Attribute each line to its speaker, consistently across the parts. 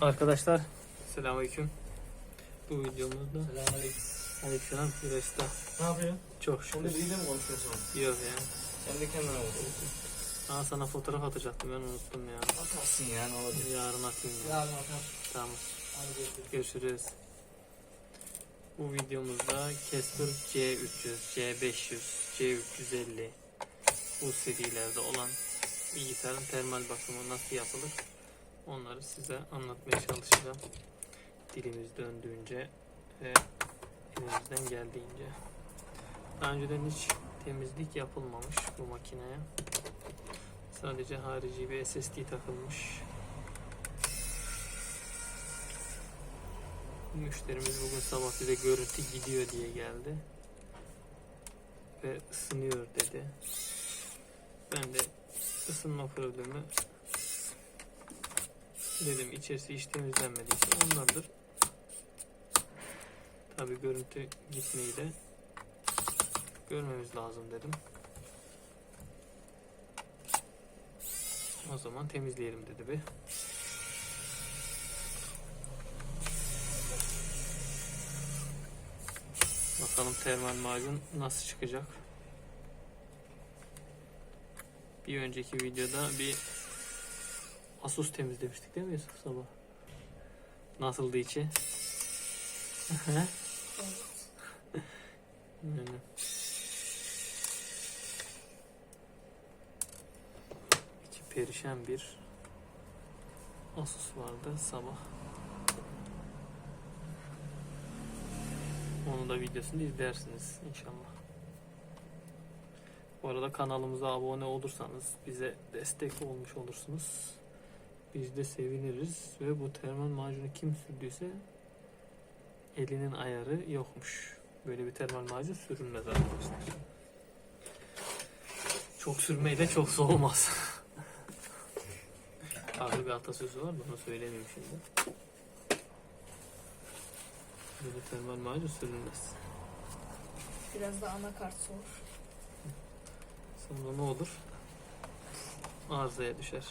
Speaker 1: Arkadaşlar selamünaleyküm. Bu videomuzda
Speaker 2: Selamünaleyküm.
Speaker 1: Aleykümselam Güreş'te
Speaker 2: Ne yapıyorsun?
Speaker 1: çok şükür
Speaker 2: Şimdi biriyle mi konuşuyorsun?
Speaker 1: yok ya.
Speaker 2: Sen de kendine bakıyorsun.
Speaker 1: Aa sana fotoğraf atacaktım ben unuttum ya.
Speaker 2: Atarsın ya ne olacak?
Speaker 1: Yarın atayım ya.
Speaker 2: Yarın atar.
Speaker 1: Tamam.
Speaker 2: Hadi görüşürüz.
Speaker 1: Görüşürüz. Bu videomuzda Casper C300, C500, C350 bu serilerde olan bilgisayarın termal bakımı nasıl yapılır onları size anlatmaya çalışacağım. Dilimiz döndüğünce ve elimizden geldiğince. Daha önceden hiç temizlik yapılmamış bu makineye. Sadece harici bir SSD takılmış. Müşterimiz bugün sabah bize görüntü gidiyor diye geldi. Ve ısınıyor dedi. Ben de ısınma problemi dedim içerisi hiç temizlenmediyse ondandır. Tabi görüntü gitmeyi de görmemiz lazım dedim. O zaman temizleyelim dedi bir. Bakalım termal macun nasıl çıkacak. Bir önceki videoda bir Asus temizlemiştik değil mi Yusuf sabah? Nasıldı içi? yani. İçi perişan bir Asus vardı sabah. Onu da videosunu izlersiniz inşallah. Bu arada kanalımıza abone olursanız bize destek olmuş olursunuz. Biz de seviniriz ve bu termal macunu kim sürdüyse elinin ayarı yokmuş. Böyle bir termal macun sürülmez arkadaşlar. Çok sürmeyle çok soğumaz. Farklı bir atasözü var da onu söylemeyeyim şimdi. Böyle termal macun sürülmez.
Speaker 3: Biraz da anakart sor.
Speaker 1: Sonra ne olur? Arızaya düşer.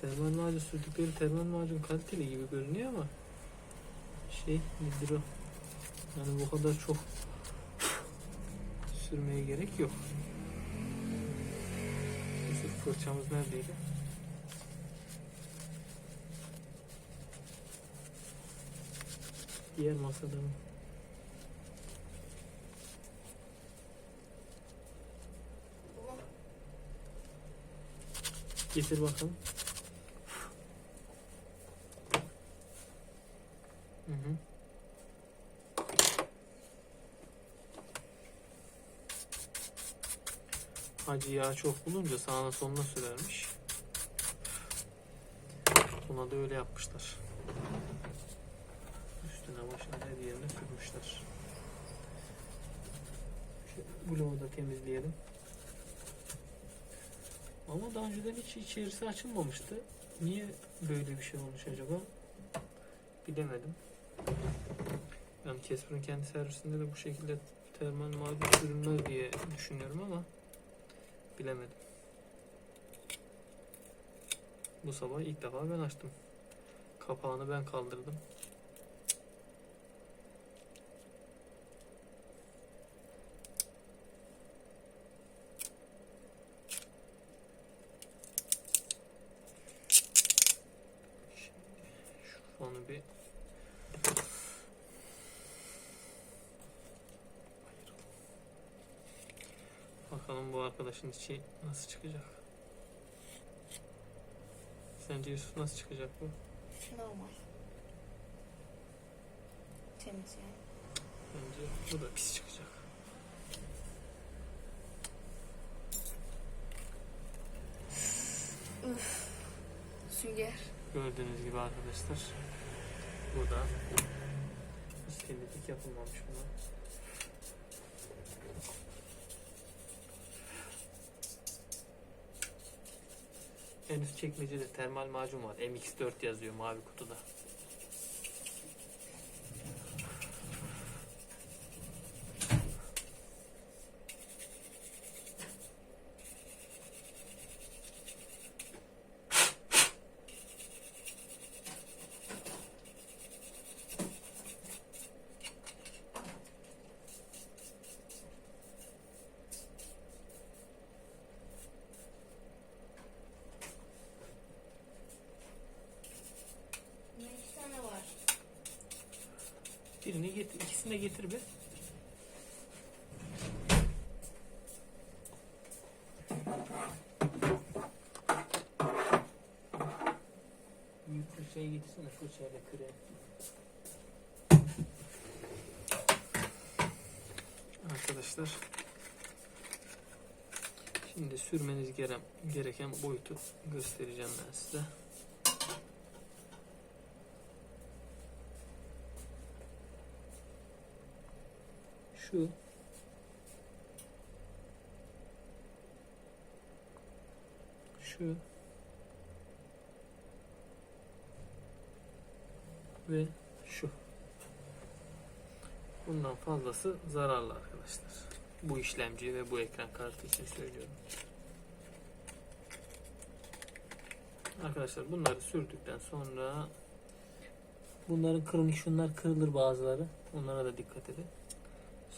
Speaker 1: Termal macun sürdükleri termal macun kaliteli gibi görünüyor ama şey nedir o? Yani bu kadar çok sürmeye gerek yok. Yusuf fırçamız neredeydi? Diğer masada mı? Getir bakalım. Hacı yağ çok bulunca sağına soluna sürermiş. Buna da öyle yapmışlar. Üstüne başına her yerine sürmüşler. Bloğu da temizleyelim. Ama daha önceden hiç içerisi açılmamıştı. Niye böyle bir şey olmuş acaba? Bilemedim. Yani Casper'ın kendi servisinde de bu şekilde termal macun sürülmez diye düşünüyorum ama bilemedim. Bu sabah ilk defa ben açtım. Kapağını ben kaldırdım. Şimdi şu fanı bir Bakalım bu arkadaşın içi nasıl çıkacak. Sence Yusuf nasıl çıkacak bu?
Speaker 3: Normal. Temiz yani.
Speaker 1: Bence bu da pis çıkacak.
Speaker 3: Sünger.
Speaker 1: Gördüğünüz gibi arkadaşlar. Burada hiç temizlik yapılmamış buna. En üst çekmecede termal macun var. MX4 yazıyor mavi kutuda. Birini getir, ikisini de getir bir. Büyük fırçayı getirsene fırçayla kırayım. Arkadaşlar Şimdi sürmeniz gereken boyutu göstereceğim ben size. Şu şu ve şu. Bundan fazlası zararlı arkadaşlar. Bu işlemci ve bu ekran kartı için söylüyorum. Arkadaşlar bunları sürdükten sonra bunların kırılmış şunlar kırılır bazıları. Onlara da dikkat edin.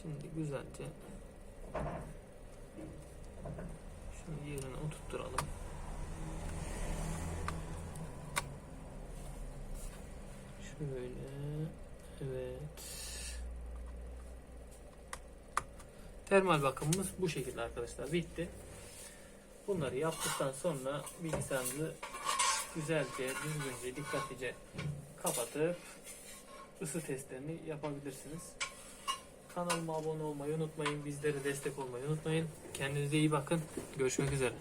Speaker 1: Şimdi güzelce şunu yerine oturtturalım. Şöyle evet. Termal bakımımız bu şekilde arkadaşlar. Bitti. Bunları yaptıktan sonra bilgisayarınızı güzelce, düzgünce, dikkatlice kapatıp ısı testlerini yapabilirsiniz. Kanalıma abone olmayı unutmayın. Bizlere destek olmayı unutmayın. Kendinize iyi bakın. Görüşmek üzere.